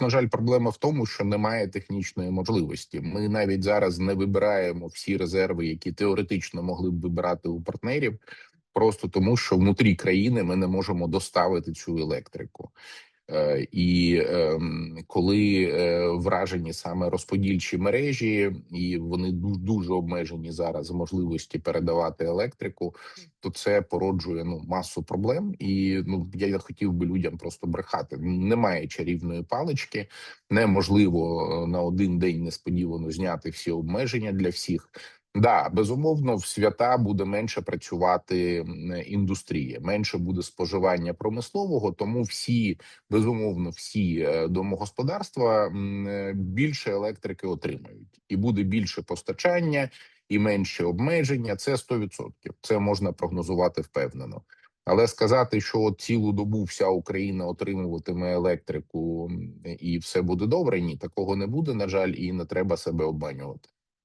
На жаль, проблема в тому, що немає технічної можливості. Ми навіть зараз не вибираємо всі резерви, які теоретично могли б вибирати у партнерів, просто тому, що внутрі країни ми не можемо доставити цю електрику. Е, І ем, коли е, вражені саме розподільчі мережі, і вони дуже, дуже обмежені зараз можливості передавати електрику, то це породжує ну масу проблем. І ну я хотів би людям просто брехати. Немає чарівної палички, неможливо е, на один день несподівано зняти всі обмеження для всіх. Да, безумовно, в свята буде менше працювати індустрія, менше буде споживання промислового, тому всі безумовно всі е, домогосподарства е, більше електрики отримають, і буде більше постачання і менше обмеження. Це 100%. Це можна прогнозувати впевнено. Але сказати, що от цілу добу вся Україна отримуватиме електрику і все буде добре, ні, такого не буде. На жаль, і не треба себе обманювати.